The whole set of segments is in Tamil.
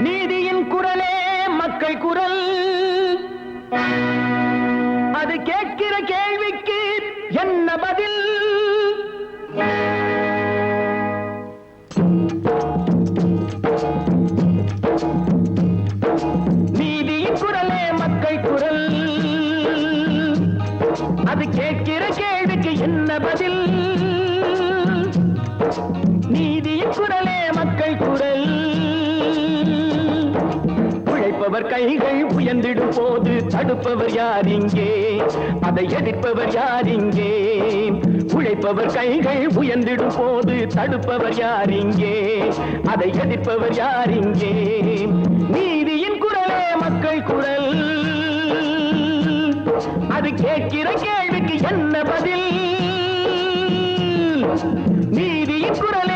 நீதியின் குரலே மக்கள் குரல். அது கேட்கிற கேள்விக்கு என்ன பதில்? நீதியின் குரலே மக்கள் குரல். அது கேட்கிற கேள்விக்கு என்ன பதில்? நீதியின் குரலே மக்கள் குரல். உழைப்பவர் கைகள் உயர்ந்திடும் போது தடுப்பவர் யார் இங்கே? அதை எதிர்ப்பவர் யார் இங்கே? உழைப்பவர் கைகள் உயர்ந்திடும் போது தடுப்பவர் யார் இங்கே? அதை எதிர்ப்பவர் யார் இங்கே? நீதியின் குரலே மக்கள் குரல். அது கேட்கிற கேள்விக்கு என்ன பதில்? நீதியின் குரலே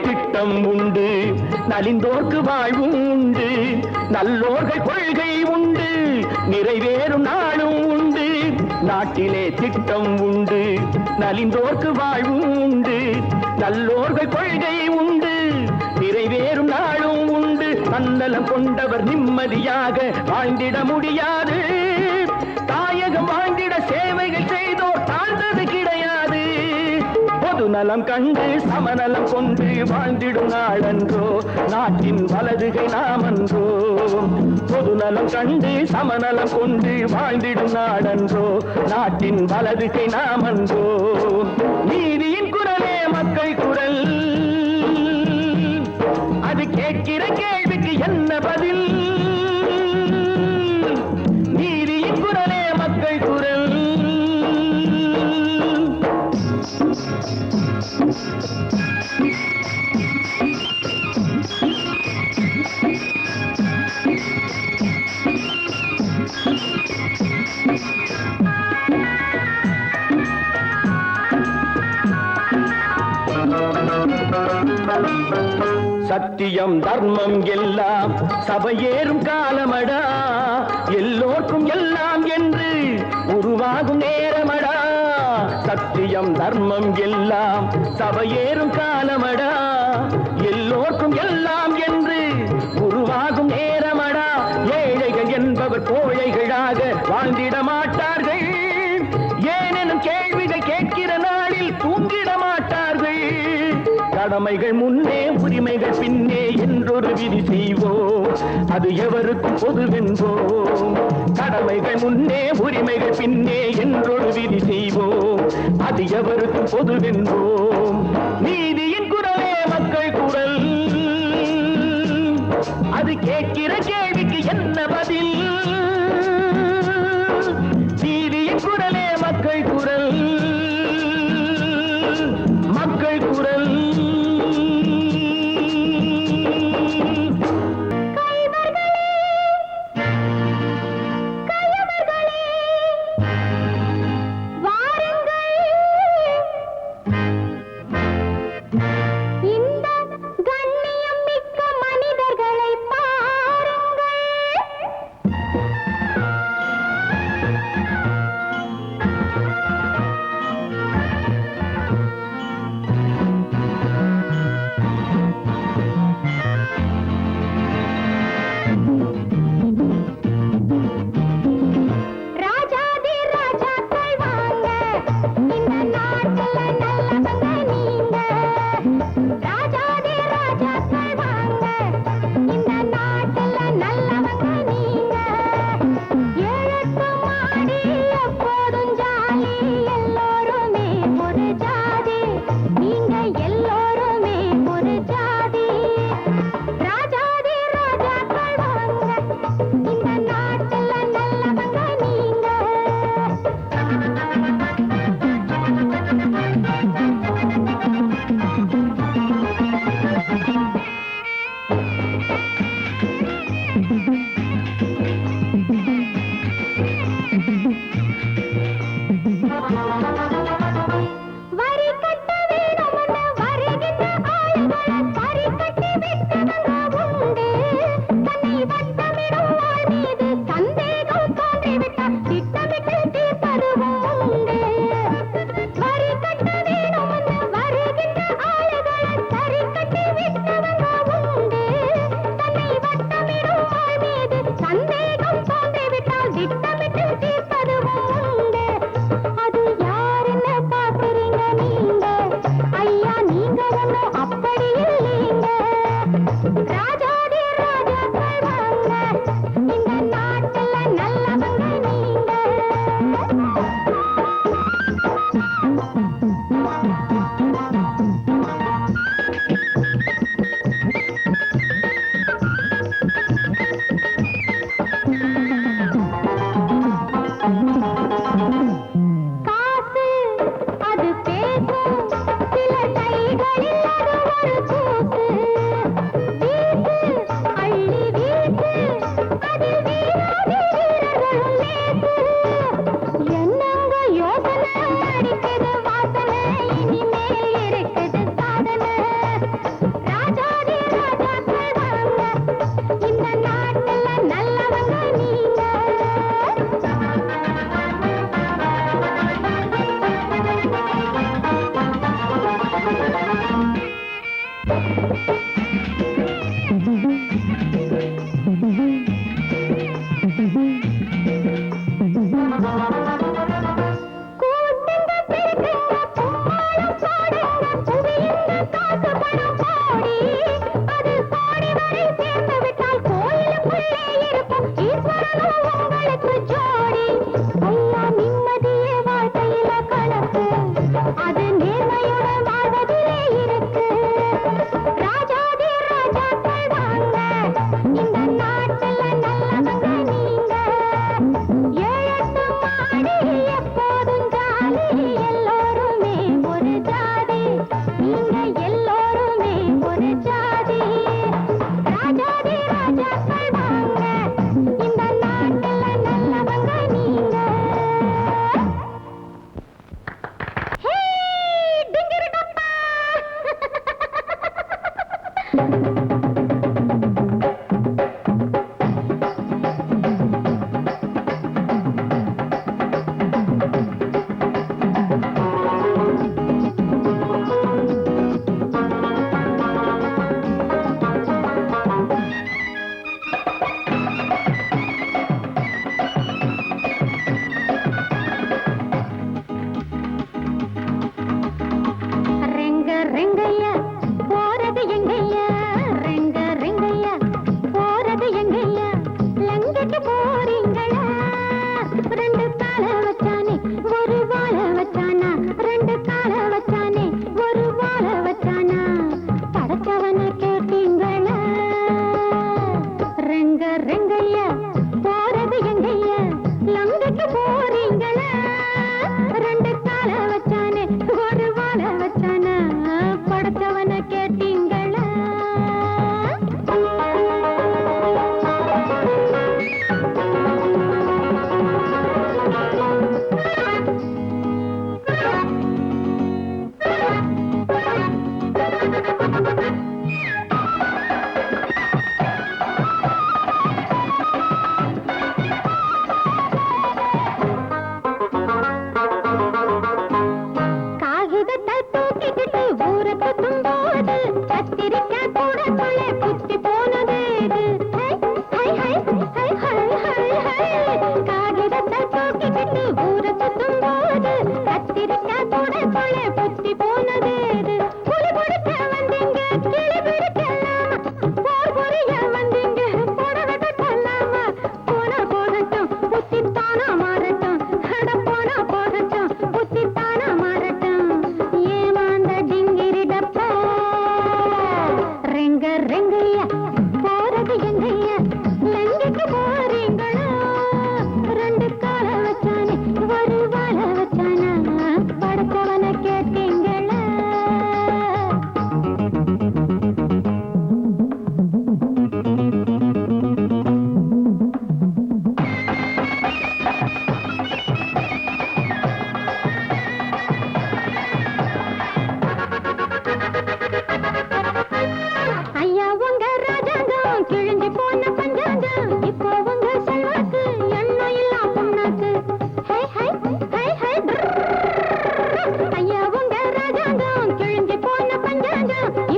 திட்டம் உண்டு. நலிந்தோர்க்கு வாழ்வும் உண்டு. நல்லோர்கள் கொள்கை உண்டு. நிறைவேறும் நாளும் உண்டு. நாட்டிலே திட்டம் உண்டு. நலிந்தோர்க்கு வாழ்வும் உண்டு. நல்லோர்கள் கொள்கை உண்டு. நிறைவேறும் நாளும் உண்டு. தன்னலம் கொண்டவர் நிம்மதியாக வாழ்ந்திட முடியாது. தாயகம் வாழ்ந்திட சேவைகள் செய்தோர் நலம் கண்டு சமநலம் கொண்டு வாழ்ந்திடும் நாளன்றோ. நாட்டின் வலதுகை நாமன்றோ. பொது நலம் கண்டு சமநலம் கொண்டு வாழ்ந்திடும் நாடன்றோ நாட்டின் வலதுகை நாமன்றோ. நீதியின் குரலே மக்கள் குரல். அது கேட்கிற கேள்விக்கு என்ன பதில்? சத்தியம் தர்மம் எல்லாம் சபையேறும் காலமடா. எல்லோருக்கும் எல்லாம் என்று உருவாகும் நேரமடா சத்தியம் தர்மம் எல்லாம் சபையேறும் காலமடா. எல்லோருக்கும் எல்லாம் என்று உருவாகும் நேரமடா. ஏழைகள் என்பவர் கோழைகளாக வாழ்ந்திட மாட்டார்கள். ஏனெனும் கேள்விகள் கேட்கிற நாளில் தூங்கிட மாட்டார்கள். கடமைகள் முன்னே உரிமைகள் பின்னே என்றொரு விதி செய்வோம். அது எவருக்கும் பொதுவென்றோம் கடமைகள் முன்னே உரிமைகள் பின்னே என்றொரு விதி செய்வோம். அது எவருக்கும் பொதுவென்போம் நீதியின் குரலே மக்கள் குரல். அது கேட்கிற கேள்விக்கு என்ன பதில்? করেছে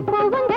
பவன்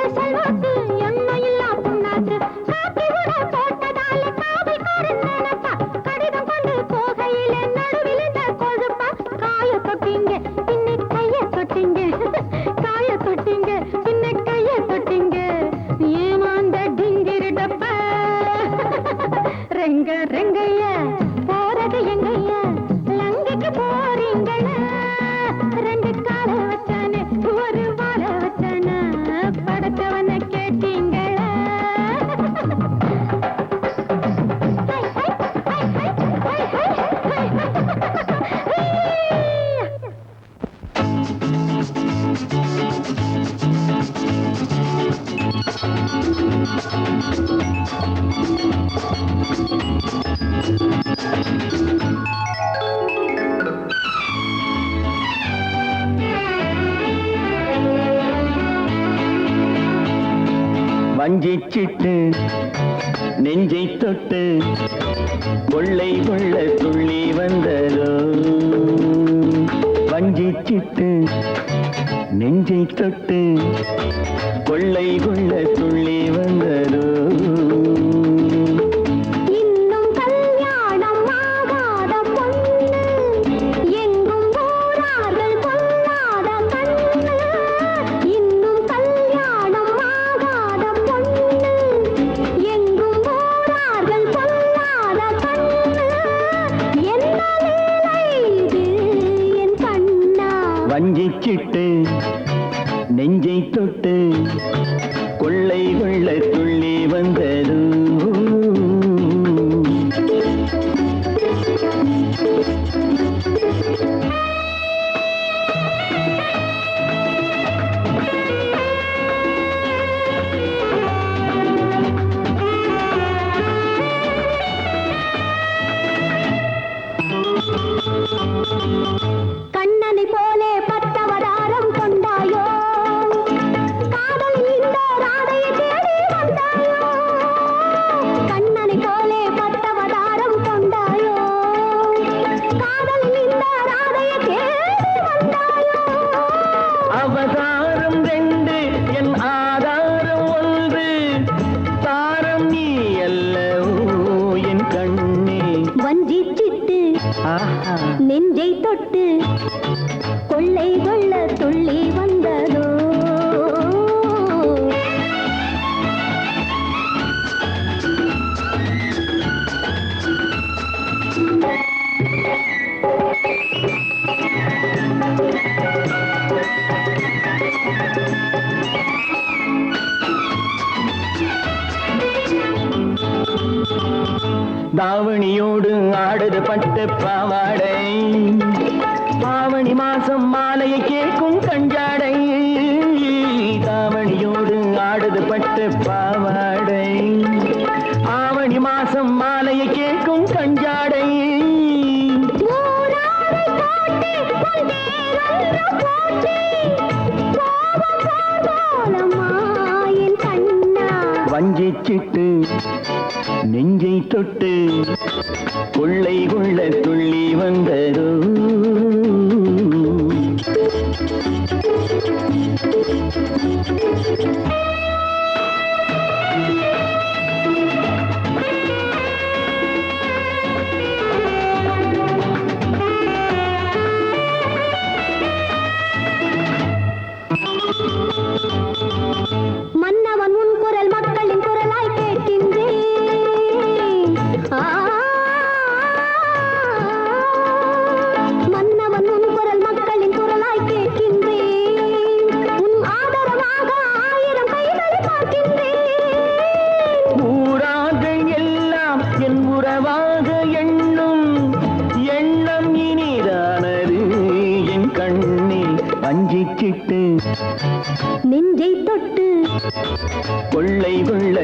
வஞ்சிச்சிட்டு நெஞ்சை தொட்டு கொள்ளை கொள்ள துள்ளி வந்ததோ? வஞ்சிச்சிட்டு நெஞ்சை தொட்டு கொள்ளை கொள்ள துள்ளி வந்ததோ? பட்டு பாவாடை கொள்ளை கொள்ள